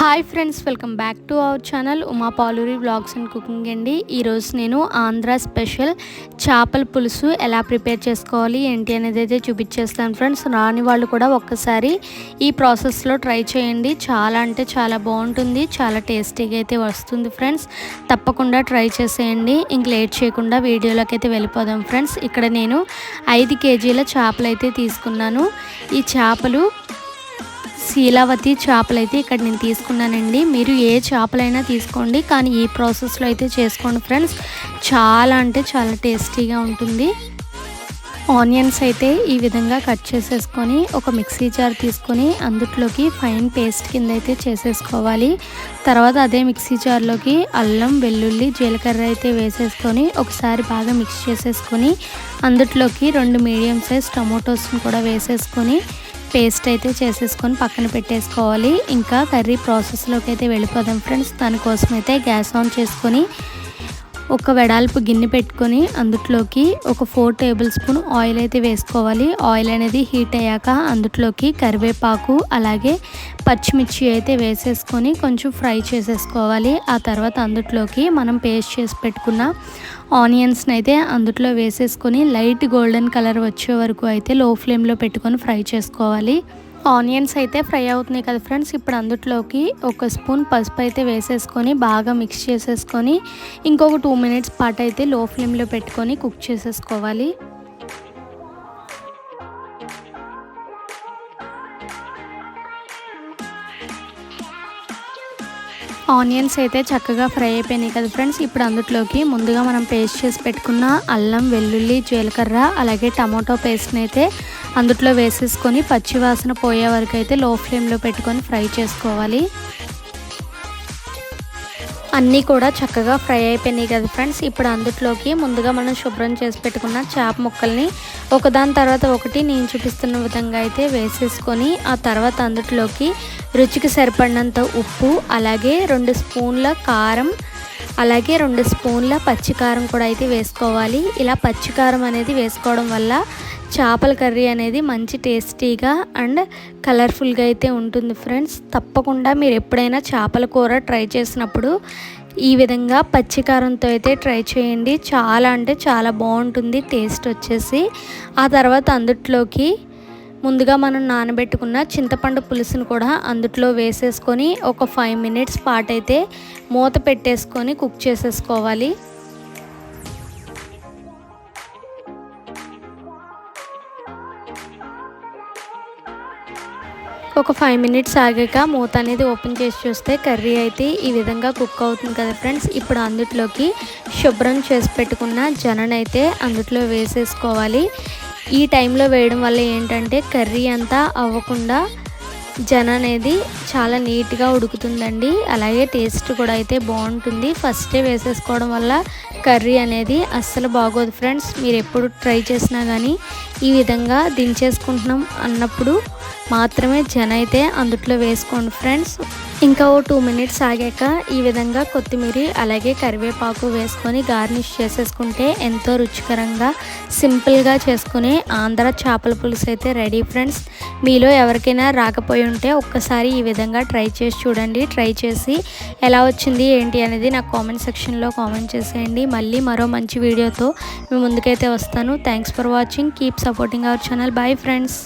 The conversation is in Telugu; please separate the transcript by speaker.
Speaker 1: Hi friends welcome back to our channel Uma Paluri blogs and cooking అండి. ఈరోజు నేను ఆంధ్ర స్పెషల్ చేపల పులుసు ఎలా ప్రిపేర్ చేసుకోవాలి ఏంటి అనేది అయితే చూపించేస్తాను ఫ్రెండ్స్. రాని వాళ్ళు కూడా ఒక్కసారి ఈ ప్రాసెస్లో ట్రై చేయండి. చాలా అంటే చాలా బాగుంటుంది చాలా టేస్టీగా అయితే వస్తుంది ఫ్రెండ్స్. తప్పకుండా ట్రై చేసేయండి. ఇంక లేట్ చేయకుండా వీడియోలోకి అయితే వెళ్ళిపోదాం ఫ్రెండ్స్. ఇక్కడ నేను ఐదు కేజీల చేపలు అయితే తీసుకున్నాను. ఈ చేపలు శీలావతి చేపలు అయితే ఇక్కడ నేను తీసుకున్నానండి. మీరు ఏ చేపలైనా తీసుకోండి. కానీ ఈ ప్రాసెస్లో అయితే చేసుకోండి ఫ్రెండ్స్. చాలా అంటే చాలా టేస్టీగా ఉంటుంది. ఆనియన్స్ అయితే ఈ విధంగా కట్ చేసేసుకొని ఒక మిక్సీ జార్ తీసుకొని అందుట్లోకి ఫైన్ పేస్ట్ కింద అయితే చేసేసుకోవాలి. తర్వాత అదే మిక్సీ జార్లోకి అల్లం వెల్లుల్లి జీలకర్ర అయితే వేసేసుకొని ఒకసారి బాగా మిక్స్ చేసేసుకొని అందుట్లోకి రెండు మీడియం సైజ్ టమోటోస్ని కూడా వేసేసుకొని పేస్ట్ అయితే చేసేసుకొని పక్కన పెట్టేసుకోవాలి. ఇంకా కర్రీ ప్రాసెస్లోకి అయితే వెళ్ళిపోదాం ఫ్రెండ్స్. దానికోసం అయితే గ్యాస్ ఆన్ చేసుకొని ఒక వెడల్పు గిన్నె పెట్టుకొని అందుట్లోకి ఒక ఫోర్ టేబుల్ స్పూన్ ఆయిల్ అయితే వేసుకోవాలి. ఆయిల్ అనేది హీట్ అయ్యాక అందుట్లోకి కరివేపాకు అలాగే పచ్చిమిర్చి అయితే వేసేసుకొని కొంచెం ఫ్రై చేసేసుకోవాలి. ఆ తర్వాత అందుట్లోకి మనం పేస్ట్ చేసి పెట్టుకున్న ఆనియన్స్ని అయితే అందుట్లో వేసేసుకొని లైట్ గోల్డెన్ కలర్ వచ్చే వరకు అయితే లో ఫ్లేమ్లో పెట్టుకొని ఫ్రై చేసుకోవాలి. ఆనియన్స్ అయితే ఫ్రై అవుతున్నాయి కదా ఫ్రెండ్స్. ఇప్పుడు అందుట్లోకి ఒక స్పూన్ పసుపు అయితే వేసేసుకొని బాగా మిక్స్ చేసేసుకొని ఇంకొక టూ మినిట్స్ పాటు అయితే లో ఫ్లేమ్లో పెట్టుకొని కుక్ చేసేసుకోవాలి. ఆనియన్స్ అయితే చక్కగా ఫ్రై అయిపోయినాయి కదా ఫ్రెండ్స్. ఇప్పుడు అందుట్లోకి ముందుగా మనం పేస్ట్ చేసి పెట్టుకున్న అల్లం వెల్లుల్లి జీలకర్ర అలాగే టమాటో పేస్ట్ని అయితే అందుట్లో వేసేసుకొని పచ్చివాసన పోయే వరకు అయితే లో ఫ్లేమ్లో పెట్టుకొని ఫ్రై చేసుకోవాలి. అన్నీ కూడా చక్కగా ఫ్రై అయిపోయినాయి కదా ఫ్రెండ్స్. ఇప్పుడు అందుట్లోకి ముందుగా మనం శుభ్రం చేసి పెట్టుకున్న చేప ముక్కల్ని ఒకదాని తర్వాత ఒకటి నేను చూపిస్తున్న విధంగా అయితే వేసేసుకొని ఆ తర్వాత అందుట్లోకి రుచికి సరిపడినంత ఉప్పు అలాగే రెండు స్పూన్ల కారం అలాగే రెండు స్పూన్ల పచ్చికారం కూడా అయితే వేసుకోవాలి. ఇలా పచ్చికారం అనేది వేసుకోవడం వల్ల చేపల కర్రీ అనేది మంచి టేస్టీగా అండ్ కలర్ఫుల్గా అయితే ఉంటుంది ఫ్రెండ్స్. తప్పకుండా మీరు ఎప్పుడైనా చేపల కూర ట్రై చేసినప్పుడు ఈ విధంగా పచ్చికారంతో అయితే ట్రై చేయండి. చాలా అంటే చాలా బాగుంటుంది టేస్ట్ వచ్చేసి. ఆ తర్వాత అందుట్లోకి ముందుగా మనం నానబెట్టుకున్న చింతపండు పులుసును కూడా అందుట్లో వేసేసుకొని ఒక ఫైవ్ మినిట్స్ పాటైతే మూత పెట్టేసుకొని కుక్ చేసేసుకోవాలి. ఒక ఫైవ్ మినిట్స్ ఆగాక మూత అనేది ఓపెన్ చేసి చూస్తే కర్రీ అయితే ఈ విధంగా కుక్ అవుతుంది కదా ఫ్రెండ్స్ ఇప్పుడు అందుట్లోకి శుభ్రం చేసి పెట్టుకున్న జననైతే అయితే అందుట్లో వేసేసుకోవాలి. ఈ టైంలో వేయడం వల్ల ఏంటంటే కర్రీ అంతా అవ్వకుండా జన అనేది చాలా నీట్గా ఉడుకుతుందండి. అలాగే టేస్ట్ కూడా అయితే బాగుంటుంది. ఫస్టే వేసేసుకోవడం వల్ల కర్రీ అనేది అస్సలు బాగోదు ఫ్రెండ్స్. మీరు ఎప్పుడు ట్రై చేసినా కానీ ఈ విధంగా దించేసుకుంటున్నాం అన్నప్పుడు మాత్రమే జన అయితే అందుట్లో వేసుకోండి ఫ్రెండ్స్. ఇంకా ఓ టూ మినిట్స్ ఆగాక ఈ విధంగా కొత్తిమీర అలాగే కరివేపాకు వేసుకొని గార్నిష్ చేసేసుకుంటే ఎంతో రుచికరంగా సింపుల్గా చేసుకుని ఆంధ్ర చేపల పులుసు అయితే రెడీ ఫ్రెండ్స్ మీలో ఎవరికైనా రాకపోయి ఉంటే ఒక్కసారి ఈ విధంగా ట్రై చేసి చూడండి. ట్రై చేసి ఎలా వచ్చింది ఏంటి అనేది నాకు కామెంట్ సెక్షన్లో కామెంట్ చేసేయండి. మళ్ళీ మరో మంచి వీడియోతో మీ ముందుకైతే వస్తాను. Thanks for watching keep supporting our channel bye friends